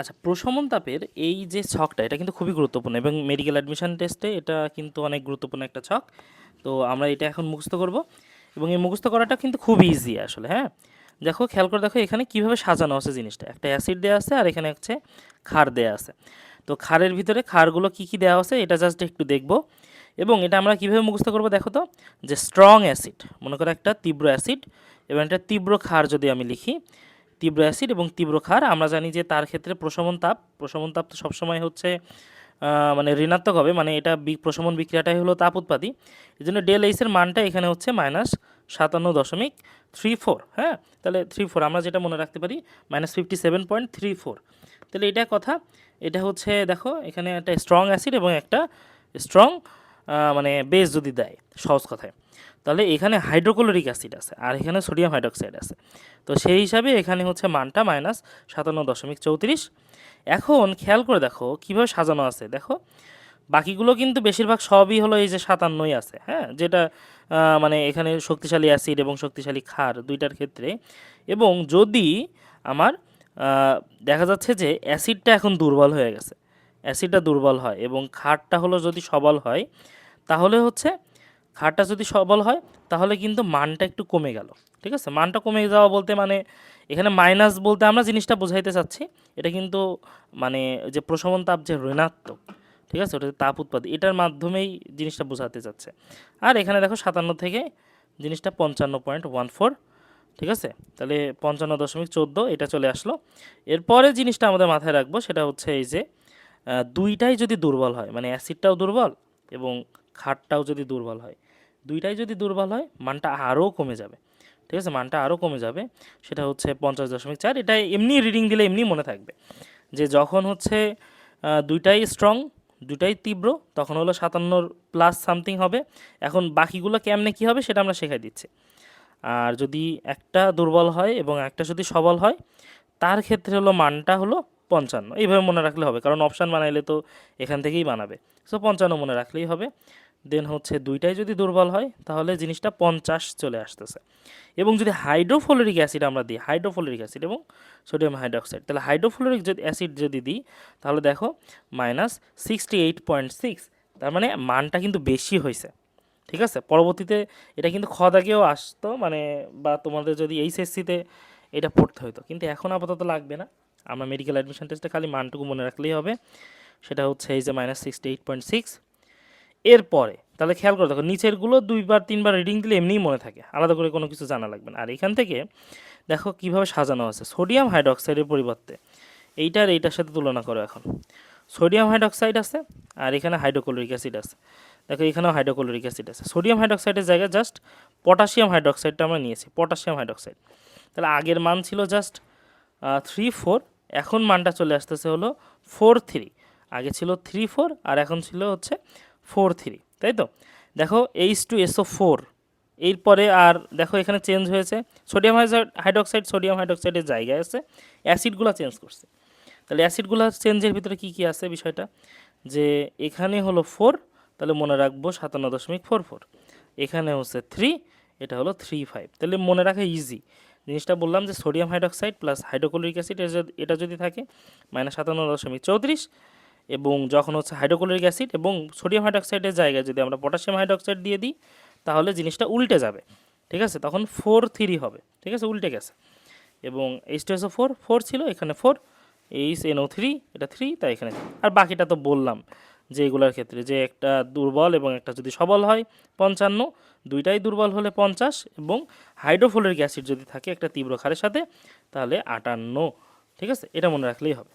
আচ্ছা প্রশমন তাপের এই যে ছকটা, এটা কিন্তু খুবই গুরুত্বপূর্ণ এবং মেডিকেল অ্যাডমিশন টেস্টে এটা কিন্তু অনেক গুরুত্বপূর্ণ একটা ছক। তো আমরা এটা এখন মুখস্থ করব এবং এই মুখস্থ করাটা কিন্তু খুব ইজি আসলে হ্যাঁ? দেখো, খেয়াল করে দেখো, এখানে কীভাবে সাজানো আছে জিনিসটা। একটা অ্যাসিড দেওয়া আছে আর এখানে হচ্ছে খার দেওয়া আছে। তো খারের ভিতরে খারগুলো কি কি দেওয়া আছে, এটা জাস্ট একটু দেখব। এবং এটা আমরা কীভাবে মুখস্থ করব দেখো তো? যে স্ট্রং অ্যাসিড মনে করো একটা তীব্র অ্যাসিড এবং একটা তীব্র খার যদি আমি লিখি তীব্র অ্যাসিড এবং তীব্র ক্ষার। আমরা জানি যে তার ক্ষেত্রে প্রশমন তাপ প্রশমন তাপ তো সবসময় হচ্ছে মানে ঋণাত্মক হবে মানে এটা প্রশমন বিক্রিয়াটাই হলো তাপ উৎপাদী। এই জন্য ডেল এইসের মানটা এখানে হচ্ছে মাইনাস সাতান্ন দশমিক থ্রি ফোর হ্যাঁ? তাহলে থ্রি ফোর আমরা যেটা মনে রাখতে পারি minus fifty seven point three four তাহলে এটা কথা, এটা হচ্ছে, দেখো, এখানে একটা স্ট্রং অ্যাসিড এবং একটা স্ট্রং মানে বেস যদি দেয়, সহজ কথায়। তাহলে এখানে হাইড্রোক্লোরিক অ্যাসিড আছে, আর এখানে সোডিয়াম হাইড্রোক্সাইড আছে। তো সেই হিসাবে এখানে হচ্ছে মানটা মাইনাস সাতান্ন দশমিক চৌত্রিশ। এখন খেয়াল করে দেখো, কীভাবে সাজানো আছে, দেখো। বাকিগুলো কিন্তু বেশিরভাগ সবই হলো এই যে সাতান্নই আছে হ্যাঁ? যেটা মানে এখানে শক্তিশালী অ্যাসিড এবং শক্তিশালী ক্ষার দুইটার ক্ষেত্রে। এবং যদি আমার দেখা যাচ্ছে যে অ্যাসিডটা এখন দুর্বল হয়ে গেছে। অ্যাসিডটা দুর্বল হয় এবং ক্ষারটা হলো যদি সবল হয় তাহলে হচ্ছে ক্ষারটা যদি সবল হয়, তাহলে কিন্তু মানটা একটু কমে গেল। ঠিক আছে? মানটা কমে যাওয়া বলতে মানে এখানে মাইনাস বলতে আমরা জিনিসটা বোঝাইতে চাচ্ছি, এটা কিন্তু মানে যে প্রশমন তাপ যে ঋণাত্মক, ঠিক আছে? ওটা তাপ উৎপাদ, এটার মাধ্যমেই জিনিসটা বোঝাতে চাচ্ছে। আর এখানে দেখো সাতান্ন থেকে জিনিসটা পঞ্চান্ন পয়েন্ট ওয়ান ফোর, ঠিক আছে? তাহলে পঞ্চান্ন দশমিক চোদ্দ, এটা চলে আসলো। এরপরে জিনিসটা আমাদের মাথায় রাখব, সেটা হচ্ছে এই যে দুইটাই যদি দুর্বল হয় মানে অ্যাসিডটাও দুর্বল এবং ক্ষারটাও যদি দুর্বল হয়। দুইটাই যদি দুর্বল হয়, মানটা আরও কমে যাবে। ঠিক আছে? মানটা আরও কমে যাবে। সেটা হচ্ছে পঞ্চাশ দশমিক চার। এটা এমনি রিডিং দিলে এমনি মনে থাকবে। যে যখন হচ্ছে দুইটাই স্ট্রং দুটাই তীব্র, তখন হলো সাতান্নর প্লাস সামথিং হবে। এখন বাকিগুলো কেমনে কী হবে, সেটা আমরা শেখাই দিচ্ছি। আর যদি একটা দুর্বল হয় এবং একটা যদি সবল হয়, তার ক্ষেত্রে হলো মানটা হলো পঞ্চান্ন। এইভাবে মনে রাখলে হবে, কারণ অপশান বানাইলে তো এখান থেকেই বানাবে। সো পঞ্চান্ন মনে রাখলেই হবে। দেন হচ্ছে দুইটাই যদি দুর্বল হয়, তাহলে জিনিসটা পঞ্চাশ চলে আসতেছে। এবং যদি হাইড্রোফ্লোরিক অ্যাসিড আমরা দিই হাইড্রোফ্লোরিক অ্যাসিড এবং সোডিয়াম হাইড্রোক্সাইড, তাহলে হাইড্রোফ্লোরিক যদি অ্যাসিড যদি দিই, তাহলে দেখো minus sixty eight point six, তার মানে মানটা কিন্তু বেশি হয়েছে। ঠিক আছে? পরবর্তীতে এটা কিন্তু খ দাগেও আসতো মানে বা তোমাদের যদি এইচএসসিতে এটা পড়তে হতো কিন্তু এখন আপাতত লাগবে না। আমরা মেডিকেল অ্যাডমিশন টেস্টে খালি মানটুকু মনে রাখলেই হবে। সেটা হচ্ছে এই যে minus sixty eight point six এরপরে, তাহলে খেয়াল করে দেখো, নিচেরগুলো দুইবার, তিনবার রিডিং দিলে এমনিই মনে থাকে। আলাদা করে কোনো কিছু জানা লাগবে না। আর এখান থেকে দেখো কীভাবে সাজানো আছে। সোডিয়াম হাইড্রক্সাইডের পরিবর্তে। এইটার এইটার সাথে তুলনা করো এখন। সোডিয়াম হাইড্রক্সাইড আছে আর এখানে হাইড্রোক্লোরিক অ্যাসিড আছে। দেখো এখানেও হাইড্রোক্লোরিক অ্যাসিড আছে। সোডিয়াম হাইড্রক্সাইডের জায়গায় জাস্ট পটাশিয়াম হাইড্রক্সাইডটা আমরা নিয়েছি পটাশিয়াম হাইড্রক্সাইড তাহলে আগের মান ছিল জাস্ট থ্রি ফোর এখন মানটা চলে আসতেছে হলো ফোর থ্রি আগে ছিল থ্রি ফোর আর এখন ছিল হচ্ছে ফোর থ্রি তাই তো? দেখো এইচ টু এসও ফোর এরপরে আর দেখো এখানে চেঞ্জ হয়েছে। সোডিয়াম হাইড্রক্সাইড সোডিয়াম হাইড্রক্সাইডের জায়গায় আছে। অ্যাসিডগুলো চেঞ্জ করছে। তাহলে অ্যাসিডগুলো চেঞ্জের ভিতরে কী কী আছে বিষয়টা? যে এখানে হলো ফোর তাহলে মনে রাখব সাতান্ন দশমিক ফোর ফোর এখানে হচ্ছে থ্রি এটা হলো থ্রি ফাইভ তাহলে মনে রাখা ইজি জিনিসটা বললাম যে sodium hydroxide plus hydrochloric acid এটা যদি থাকে, মাইনাস সাতান্ন দশমিক চৌত্রিশ এবং যখন হচ্ছে হাইড্রোক্লোরিক অ্যাসিড এবং সোডিয়াম হাইড্রক্সাইডের জায়গায় যদি আমরা পটাশিয়াম হাইড্রক্সাইড দিয়ে দিই, তাহলে জিনিসটা উল্টে যাবে। ঠিক আছে? তখন ফোর থ্রি হবে। ঠিক আছে? উল্টে গেছে। এবং এইচ টু ফোর ফোর ছিল, এখানে four H N O three এটা থ্রি তাই এখানে আর বাকিটা তো বললাম। যে এগুলার ক্ষেত্রে যে একটা দুর্বল এবং একটা যদি সবল হয়, পঞ্চান্ন। দুইটাই দুর্বল হলে পঞ্চাশ এবং হাইড্রোফোলের অ্যাসিড যদি থাকে একটা তীব্র খারের সাথে, তাহলে আটান্ন। ঠিক আছে? এটা মনে রাখলেই হবে।